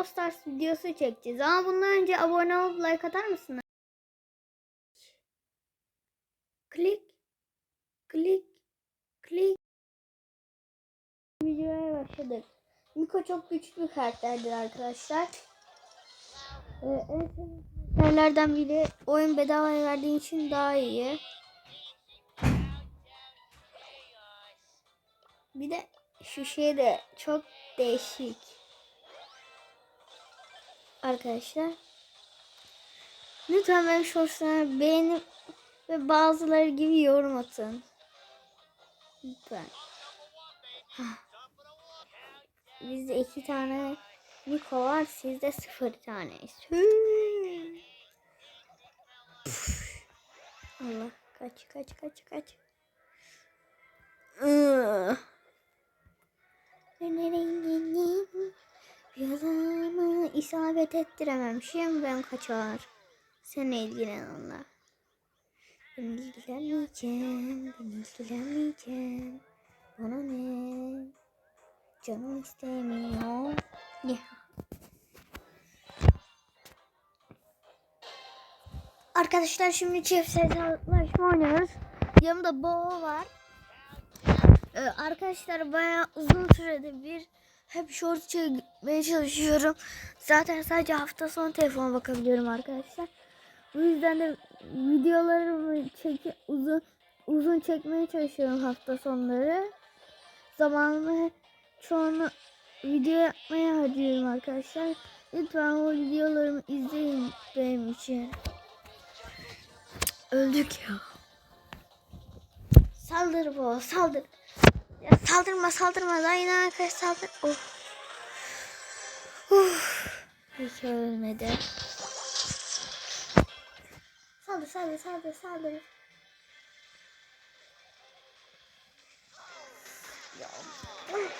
Brawl Stars videosu çekeceğiz. Ama bundan önce abone olup like atar mısınız? Klik. Klik. Klik. Videoya başladık. Miko çok güçlü bir karakterdir arkadaşlar. Ee, en karakterlerden biri oyun bedavaya verdiği için daha iyi. Bir de şu şey de çok değişik. Arkadaşlar. Lütfen benim shortslarımı beğenip ve bazıları gibi yorum atın. Lütfen. Bizde iki tane Niko var. Sizde sıfır tane. Allah kaç kaç kaç kaç. İsabet ettirememişim ben kaçar. Sen ilgilen onunla. Ben ilgilenmeyeceğim. Ben ilgilenmeyeceğim. Bana ne? Canım istemiyor. Ya. Arkadaşlar şimdi çift hesaplaşma oynuyoruz. Yanımda Bo var. Ee, arkadaşlar bayağı uzun süredir bir hep short çekmeye çalışıyorum. Zaten sadece hafta sonu telefona bakabiliyorum arkadaşlar. Bu yüzden de videolarımı çek uzun uzun çekmeye çalışıyorum hafta sonları. Zamanımı çoğunu video yapmaya harcıyorum arkadaşlar. Lütfen o videolarımı izleyin benim için. Öldük ya. Saldır bu saldır. Ya saldırma saldırma daha arkadaş saldır. Oh. Uf. Hiç ölmedi. Saldır saldır saldır saldır. Ya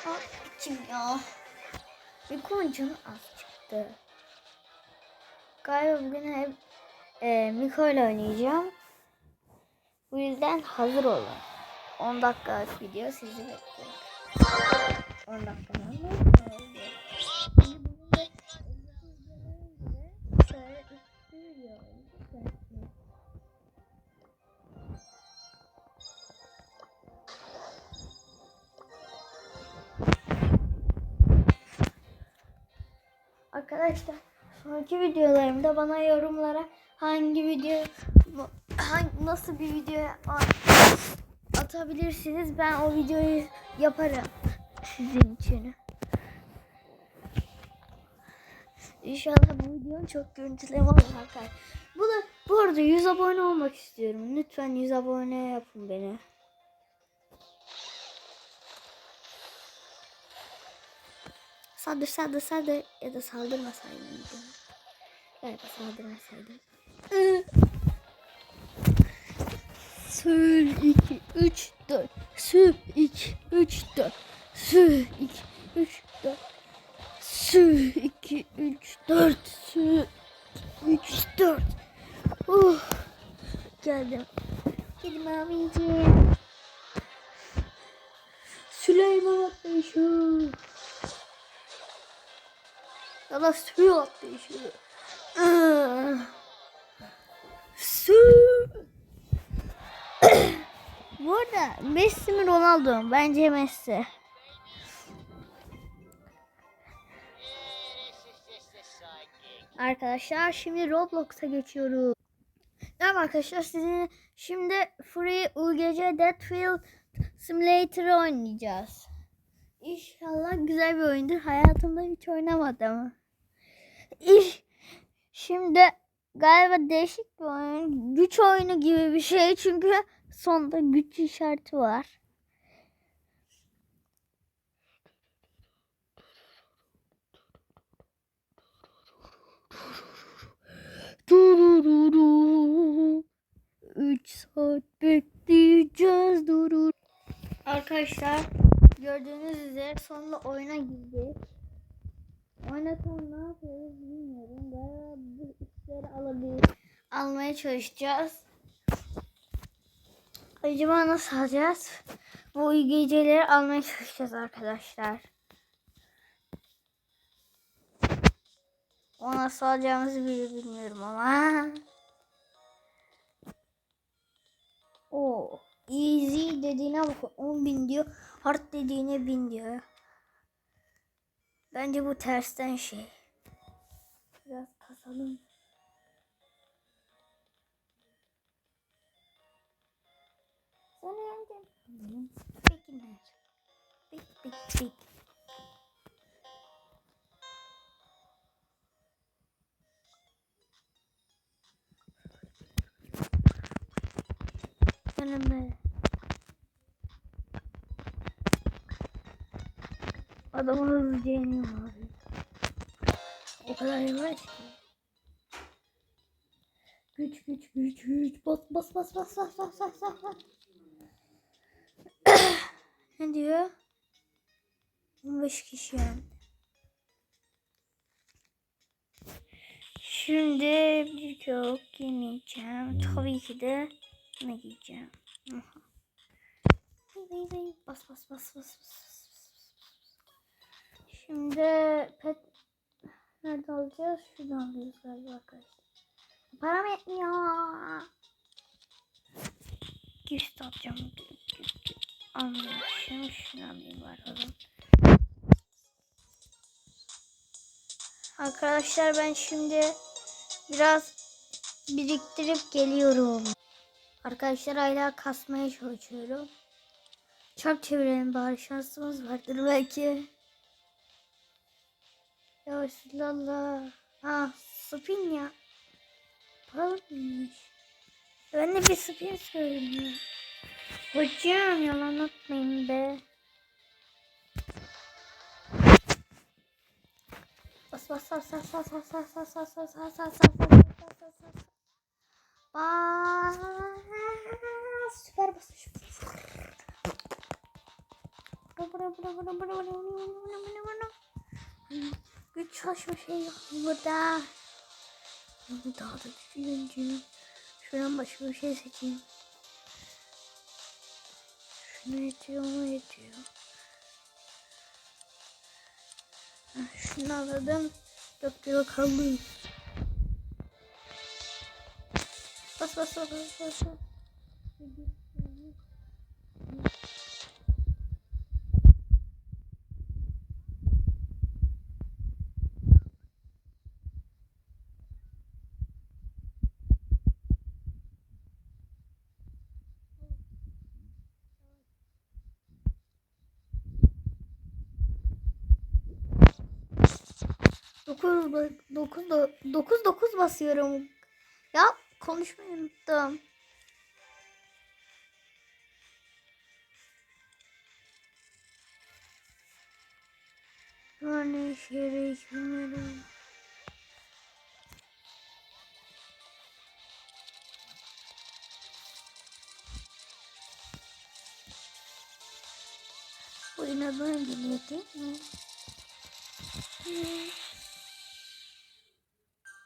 ah, kim ya? Bir koncun az çıktı. Galiba bugün hep e, Miko ile oynayacağım. Bu yüzden hazır olun. 10 dakikalık video sizi bekliyor. 10 dakika mı? Arkadaşlar sonraki videolarımda bana yorumlara hangi video hangi, nasıl bir video atabilirsiniz. Ben o videoyu yaparım sizin için. İnşallah bu videonun çok görüntüleme olur arkadaşlar. Bu da bu arada 100 abone olmak istiyorum. Lütfen 100 abone yapın beni. Saldır saldır saldır ya da saldırmasaydım. Galiba saldırmasaydım. Sür 2 3 4 Sür 2 3 4 Sür 2 3 4 Sür 2 3 4 Sür 3 4 Uh geldim. Geldim abicim. Süleyman atlayışı. Da sürü atlayışı. Sür. Bu arada Messi mi Ronaldo? Bence Messi. Arkadaşlar şimdi Roblox'a geçiyoruz. Evet arkadaşlar sizinle şimdi Free UGC Deathfield Simulator oynayacağız. İnşallah güzel bir oyundur. Hayatımda hiç oynamadım. İş, şimdi galiba değişik bir oyun. Güç oyunu gibi bir şey çünkü sonda güç işareti var. Durururu. 3 saat bekleyeceğiz durur. Arkadaşlar gördüğünüz üzere sonunda oyuna girdik. Oyuna ne yapıyoruz bilmiyorum. Galiba bu işleri alabilir, almaya çalışacağız. Acaba nasıl alacağız? Bu geceleri almaya çalışacağız arkadaşlar. O nasıl alacağımızı bile bilmiyorum ama. O easy dediğine bak 10 bin diyor. Hard dediğine bin diyor. Bence bu tersten şey. Biraz kasalım. Sana yendim. Peki ne? Peki peki peki. Adamı hızlıca iniyorum abi. O kadar yavaş ki. Güç güç güç güç. Bas bas bas bas bas bas bas bas. ne diyor? 15 kişi yani. Şimdi birçok yemeyeceğim. Tabii ki de ne bas bas bas bas. bas, bas. Şimdi pet nerede alacağız? Şuradan alıyoruz galiba arkadaşlar. Param yetmiyor. Gift alacağım. Almışım. Şunu alayım bakalım. Arkadaşlar ben şimdi biraz biriktirip geliyorum. Arkadaşlar hala kasmaya çalışıyorum. Çarp çevirelim bari şansımız vardır belki. Ya Resulallah. Ha spin ya. Paralıymış. Ben de bir spin söyleyeyim. Hocam yalan atmayın be. Bas bas bas bas bas bas bas bas bas bas bas bas bas bas bas bas Bas süper basış. Güç çalışma şey yok burada. Daha da güçlüyüm. Şuradan başka bir şey seçeyim. Şunu yetiyor, onu yetiyor. Şunu aldım. Dört kilo kaldı. Bas bas bas bas bas. bas. 9 9 9 9 basıyorum. Ya konuşmayı unuttum. Yani şehre hiç bilmiyorum. Oyuna böyle geliyor değil?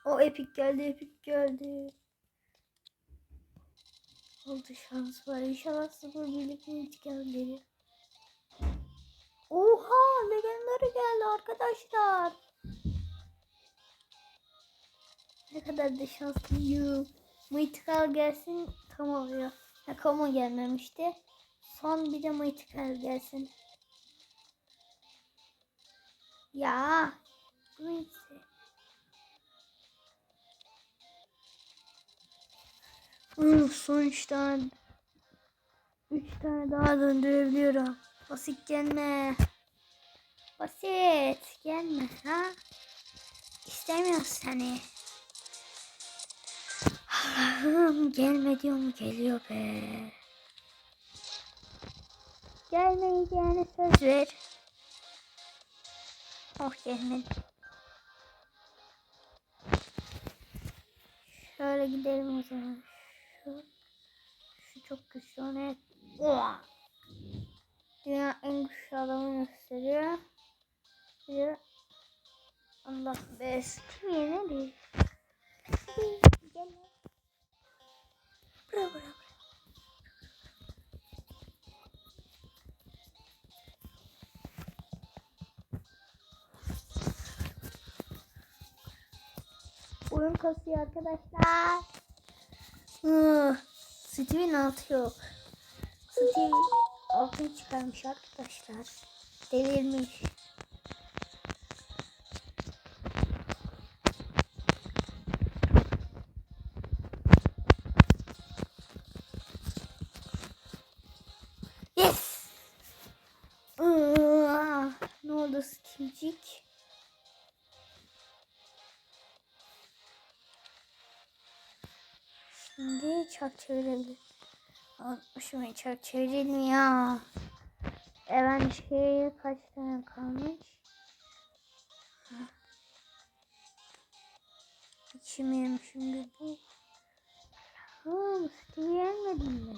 O epik geldi, epik geldi. Oldu şans var. İnşallah sıfır birlik intikamları. Oha! Legendary geldi arkadaşlar. Ne kadar da şanslıyım. Mythical gelsin tam oluyor. Ha Kamo gelmemişti. Son bir de Mythical gelsin. Ya. Neyse. Uf, son üç tane. Üç tane daha döndürebiliyorum. Basit gelme. Basit gelme ha. İstemiyorum seni. Allah'ım gelme diyorum geliyor be. Gelmeyeceğine söz ver. Oh gelmedi. Şöyle gidelim o zaman. Şu, şu çok güçlü ona. Oha! Dünya en güçlü adamı gösteriyor. Bir Allah be kim yenir? Gel. Bura bura. oyun kasıyor arkadaşlar. Hı, Steve'in altı yok. Steve altını çıkarmış arkadaşlar. Delirmiş. Çark çevirelim. Unutmuşum çark çevirelim ya. Evet şey kaç tane kalmış? İçim şimdi bu. Oğlum Steve yenmedim mi?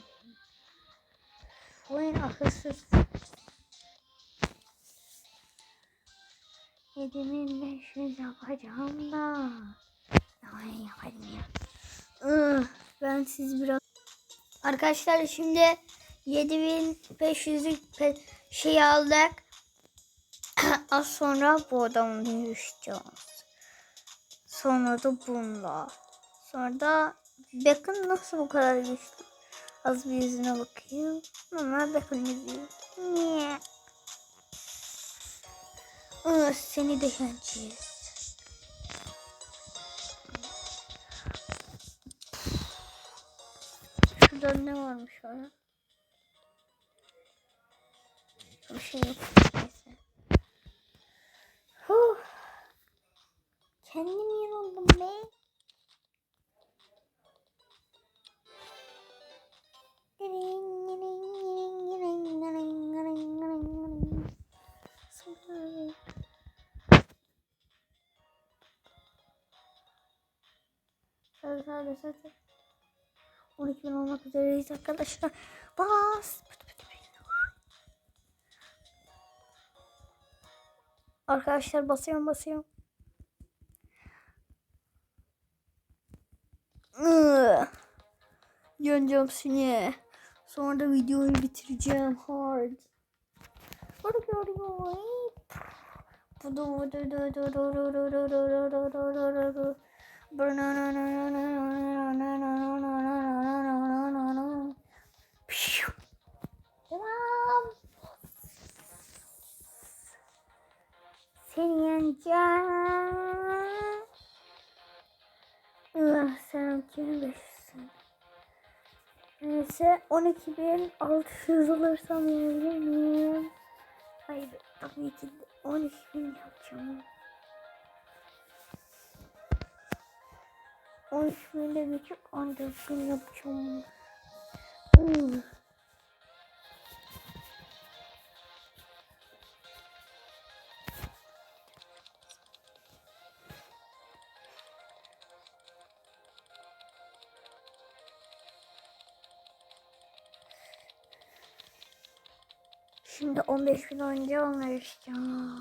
Oyun akılsız. 7500 yapacağım da. Ay yaparım ya. Ih, Ben siz biraz... Arkadaşlar şimdi 7500'lük pe- şey aldık. Az sonra bu adamla yürüyeceğiz. Sonra da bununla. Sonra da Beckham nasıl bu kadar güçlü? Az bir yüzüne bakayım. Ama Beckham yüzüyor. Niye? Seni de yeneceğiz. Şurada ne varmış orada? Bir şey yok. Neyse. Huh. Kendim yoruldum be. Şöyle şöyle üzereyiz arkadaşlar. Bas. Arkadaşlar basıyorum basıyorum. Yeneceğim seni. Sonra da videoyu bitireceğim hard. Hadi Seni yeneceğim. Ah, sen kimi beşsin? Neyse 12.600 olursam yenebilir miyim? Hayır tabii ki de 12.000 yapacağım. 13.000 de bir çok 14.000 yapacağım. Hmm. Şimdi 15 bin önce onları isteyeceğim.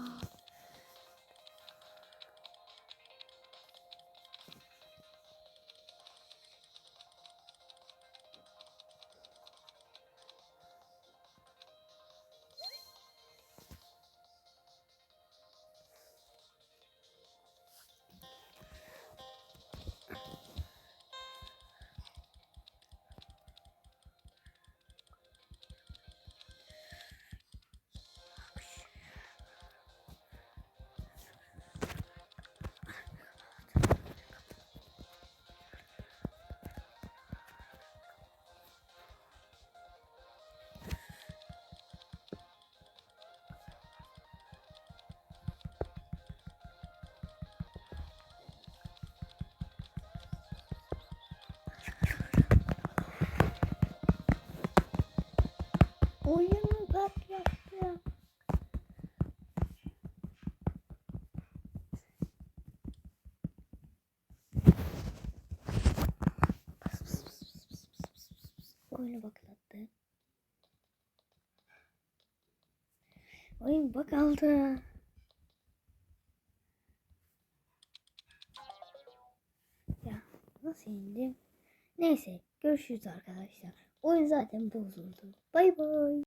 Oyun patlattı. Oyunu baklattı. Oyun bak aldı. Ya nasıl indim? Neyse görüşürüz arkadaşlar. Oyun zaten bozuldu. Bay bay.